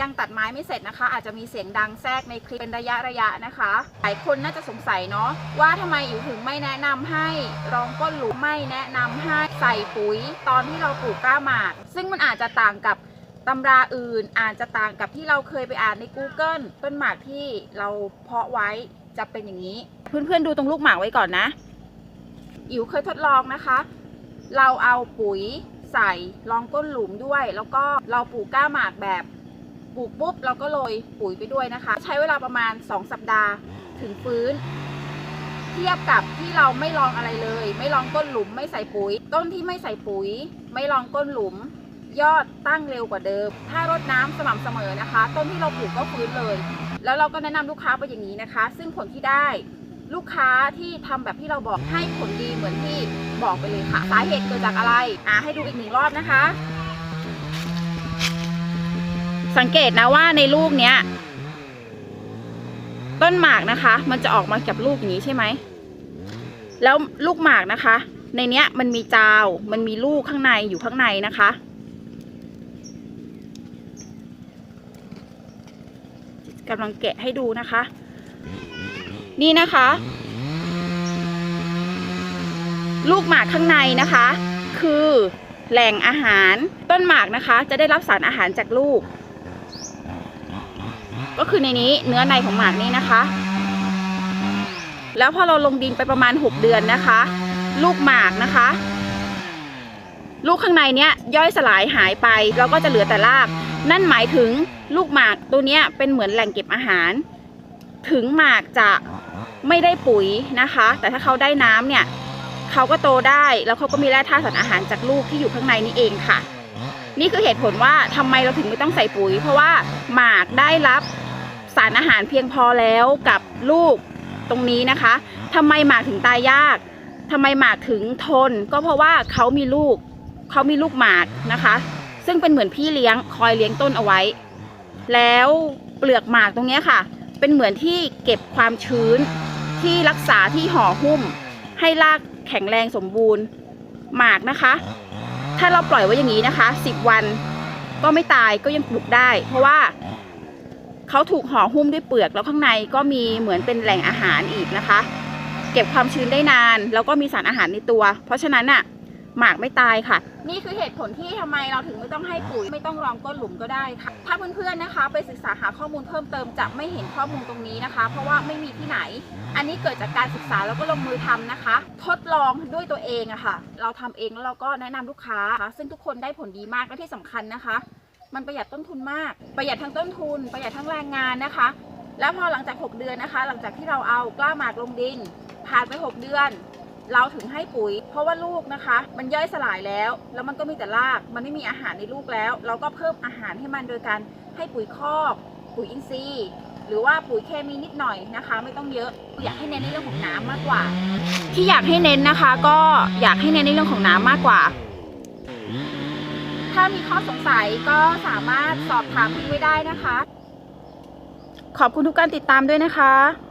ยังตัดไม้ไม่เสร็จนะคะ อาจจะมีเสียงดังแทรกในคลิปเป็นระยะระยะนะคะหลายคนน่าจะสงสัยเนาะว่าทำไมอิ๋วถึงไม่แนะนำให้รองก้นหลุมไม่แนะนำให้ใส่ปุ๋ย ตอนที่เราปลูกกล้าหมาก ซึ่งมันอาจจะต่างกับตำราอื่นอาจจะต่างกับที่เราเคยไปอ่านใน Google ต้นหมากที่เราเพาะไว้จะเป็นอย่างนี้ เพื่อนๆดูตรงลูกหมากไว้ก่อนนะอิ๋วเคยทดลองนะคะ เราเอาปุ๋ยใส่รองก้นหลุมด้วย แล้วก็เราปลูกกล้าหมากแบบ ลูกปุ๊บเราก็โรยปุ๋ยไปด้วยนะคะ ใช้เวลาประมาณ 2 สัปดาห์ถึงฟื้น เทียบกับที่เราไม่ลองอะไรเลย ไม่ลองก้นหลุมไม่ใส่ปุ๋ย ต้นที่ไม่ใส่ปุ๋ย ไม่ลองก้นหลุม ยอดตั้งเร็วกว่าเดิม ถ้ารดน้ำสม่ำเสมอนะคะ ต้นที่เราปลูกก็ฟื้นเลย แล้วเราก็แนะนำลูกค้าไปอย่างนี้นะคะ ซึ่งผลที่ได้ลูกค้าที่ทำแบบที่เราบอกให้ผลดีเหมือนที่บอกไปเลยค่ะ สาเหตุเกิดจากอะไร อ่าให้ดูอีกหนึ่งรอบนะคะ สังเกตนะว่าในลูกเนี้ย ต้นหมากนะคะ มันจะออกมากับลูกอย่างนี้ใช่ไหม แล้วลูกหมากนะคะ ในเนี้ยมันมีจาว มันมีลูกข้างในอยู่ข้างในนะคะ กำลังแกะให้ดูนะคะ นี่นะคะ ลูกหมากข้างในนะคะ คือแหล่งอาหารต้นหมากนะคะ จะได้รับสารอาหารจากลูก ก็คือในนี้เนื้อในของหมากนี่นะคะ แล้วพอเราลงดินไปประมาณ 6 เดือนนะคะ ลูกหมากนะคะ ลูกข้างในเนี้ยย่อยสลายหายไปเราก็จะเหลือแต่ราก นั่นหมายถึงลูกหมากตัวเนี้ยเป็นเหมือนแหล่งเก็บอาหาร ถึงหมากจะไม่ได้ปุ๋ยนะคะ แต่ถ้าเขาได้น้ำเนี่ยเขาก็โตได้แล้วเขาก็มีแร่ธาตุสารอาหารจากลูกที่อยู่ข้างในนี่เองค่ะ นี่คือเหตุผลว่าทำไมเราถึงไม่ต้องใส่ปุ๋ย เพราะว่าหมากได้รับ สารอาหารเพียงพอแล้วกับลูกตรงนี้นะคะทำไมหมากถึงตายยากทำไมหมากถึงทน ก็เพราะว่าเขามีลูกเขามีลูกหมากนะคะ ซึ่งเป็นเหมือนพี่เลี้ยงคอยเลี้ยงต้นเอาไว้ แล้วเปลือกหมากตรงเนี้ยค่ะ เป็นเหมือนที่เก็บความชื้นที่รักษาที่ห่อหุ้ม ให้รากแข็งแรงสมบูรณ์หมากนะคะ ถ้าเราปล่อยไว้อย่างนี้นะคะ 10 วันก็ไม่ตายก็ยังปลูกได้ เพราะว่า เขาถูกห่อหุ้มด้วยเปลือกแล้วข้างในก็มีเหมือนเป็นแหล่งอาหารอีกนะคะ เก็บความชื้นได้นาน แล้วก็มีสารอาหารในตัว เพราะฉะนั้นน่ะหมากไม่ตายค่ะ นี่คือเหตุผลที่ทำไมเราถึงไม่ต้องให้ปุ๋ย ไม่ต้องรองก้นหลุมก็ได้ค่ะ ถ้าเพื่อนๆนะคะ ไปศึกษาหาข้อมูลเพิ่มเติมจะไม่เห็นข้อมูลตรงนี้นะคะ เพราะว่าไม่มีที่ไหน อันนี้เกิดจากการศึกษาแล้วก็ลงมือทำนะคะ ทดลองด้วยตัวเองอะค่ะ เราทำเองแล้วเราก็แนะนำลูกค้าคะซึ่งทุกคนได้ผลดีมากและที่สำคัญนะคะ มันประหยัดต้นทุนมาก ประหยัดทั้งต้นทุน ประหยัดทั้งแรงงานนะคะ แล้วพอหลังจาก 6 เดือนนะคะ หลังจากที่เราเอากล้าหมากลงดิน ผ่านไป 6 เดือน เราถึงให้ปุ๋ย เพราะว่าลูกนะคะ มันย่อยสลายแล้ว แล้วมันก็มีแต่ราก มันไม่มีอาหารในลูกแล้ว เราก็เพิ่มอาหารให้มันโดยการให้ปุ๋ยคอกปุ๋ยอินทรีย์ หรือว่าปุ๋ยเคมีนิดหน่อยนะคะ ไม่ต้องเยอะอยากให้เน้นในเรื่องของน้ำมากกว่า ที่อยากให้เน้นนะคะ ก็อยากให้เน้นในเรื่องของน้ำมากกว่า ถ้ามีข้อสงสัยก็สามารถสอบถามทิ้งไว้ได้นะคะ ขอบคุณทุกการติดตามด้วยนะคะ